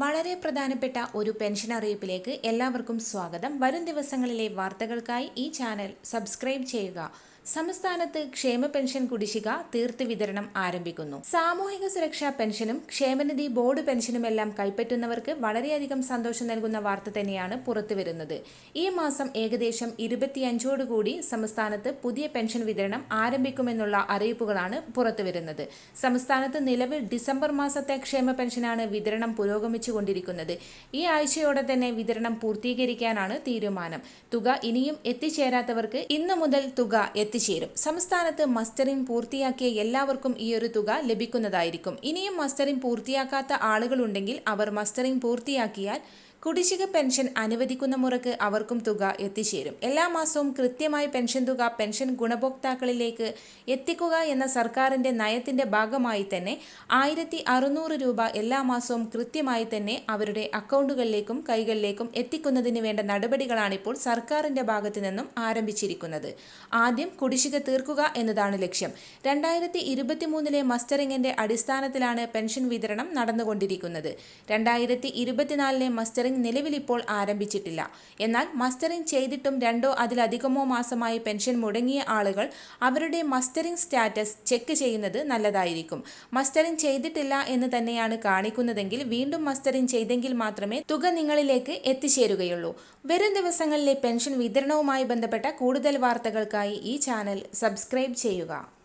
വളരെ പ്രധാനപ്പെട്ട ഒരു പെൻഷൻ അറിയിപ്പിലേക്ക് എല്ലാവർക്കും സ്വാഗതം. വരും ദിവസങ്ങളിലെ വാർത്തകൾക്കായി ഈ ചാനൽ സബ്സ്ക്രൈബ് ചെയ്യുക. സംസ്ഥാനത്ത് ക്ഷേമ പെൻഷൻ കുടിശ്ശിക തീർത്ത് വിതരണം ആരംഭിക്കുന്നു. സാമൂഹിക സുരക്ഷാ പെൻഷനും ക്ഷേമനിധി ബോർഡ് പെൻഷനുമെല്ലാം കൈപ്പറ്റുന്നവർക്ക് വളരെയധികം സന്തോഷം നൽകുന്ന വാർത്ത തന്നെയാണ് പുറത്തുവരുന്നത് ഈ മാസം ഏകദേശം ഇരുപത്തിയഞ്ചോടുകൂടി സംസ്ഥാനത്ത് പുതിയ പെൻഷൻ വിതരണം ആരംഭിക്കുമെന്നുള്ള അറിയിപ്പുകളാണ് പുറത്തുവരുന്നത് സംസ്ഥാനത്ത് നിലവിൽ ഡിസംബർ മാസത്തെ ക്ഷേമ പെൻഷനാണ് വിതരണം പുരോഗമിച്ചുകൊണ്ടിരിക്കുന്നത് ഈ ആഴ്ചയോടെ തന്നെ വിതരണം പൂർത്തീകരിക്കാനാണ് തീരുമാനം. തുക ഇനിയും എത്തിച്ചേരാത്തവർക്ക് ഇന്നു മുതൽ തുക എത്തിച്ചേരും സംസ്ഥാനത്ത് മസ്റ്ററിംഗ് പൂർത്തിയാക്കിയ എല്ലാവർക്കും ഈ ഒരു തുക ലഭിക്കുന്നതായിരിക്കും. ഇനിയും മസ്റ്ററിംഗ് പൂർത്തിയാക്കാത്ത ആളുകളുണ്ടെങ്കിൽ അവർ മസ്റ്ററിംഗ് പൂർത്തിയാക്കിയാൽ കുടിശ്ശിക പെൻഷൻ അനുവദിക്കുന്ന മുറക്ക് അവർക്കും തുക എത്തിച്ചേരും. എല്ലാ മാസവും കൃത്യമായി പെൻഷൻ തുക പെൻഷൻ ഗുണഭോക്താക്കളിലേക്ക് എത്തിക്കുക എന്ന സർക്കാരിന്റെ നയത്തിന്റെ ഭാഗമായി തന്നെ ആയിരത്തി രൂപ എല്ലാ മാസവും കൃത്യമായി തന്നെ അവരുടെ അക്കൗണ്ടുകളിലേക്കും കൈകളിലേക്കും എത്തിക്കുന്നതിന് വേണ്ട നടപടികളാണ് ഇപ്പോൾ സർക്കാരിന്റെ ഭാഗത്തു നിന്നും ആരംഭിച്ചിരിക്കുന്നത്. ആദ്യം കുടിശ്ശിക തീർക്കുക എന്നതാണ് ലക്ഷ്യം. രണ്ടായിരത്തി ഇരുപത്തി മൂന്നിലെ മസ്റ്ററിംഗിന്റെ അടിസ്ഥാനത്തിലാണ് പെൻഷൻ വിതരണം നടന്നുകൊണ്ടിരിക്കുന്നത്. രണ്ടായിരത്തി ഇരുപത്തിനാലിലെ മസ്റ്ററിംഗ് മസ്റ്ററിംഗ് നിലവിലിപ്പോൾ ആരംഭിച്ചിട്ടില്ല. എന്നാൽ മസ്റ്ററിംഗ് ചെയ്തിട്ടും രണ്ടോ അതിലധികമോ മാസമായി പെൻഷൻ മുടങ്ങിയ ആളുകൾ അവരുടെ മസ്റ്ററിംഗ് സ്റ്റാറ്റസ് ചെക്ക് ചെയ്യുന്നത് നല്ലതായിരിക്കും. മസ്റ്ററിംഗ് ചെയ്തിട്ടില്ല എന്ന് തന്നെയാണ് കാണിക്കുന്നതെങ്കിൽ വീണ്ടും മസ്റ്ററിംഗ് ചെയ്തെങ്കിൽ മാത്രമേ തുക നിങ്ങളിലേക്ക് എത്തിച്ചേരുകയുള്ളൂ. വരും ദിവസങ്ങളിലെ പെൻഷൻ വിതരണവുമായി ബന്ധപ്പെട്ട കൂടുതൽ വാർത്തകൾക്കായി ഈ ചാനൽ സബ്സ്ക്രൈബ് ചെയ്യുക.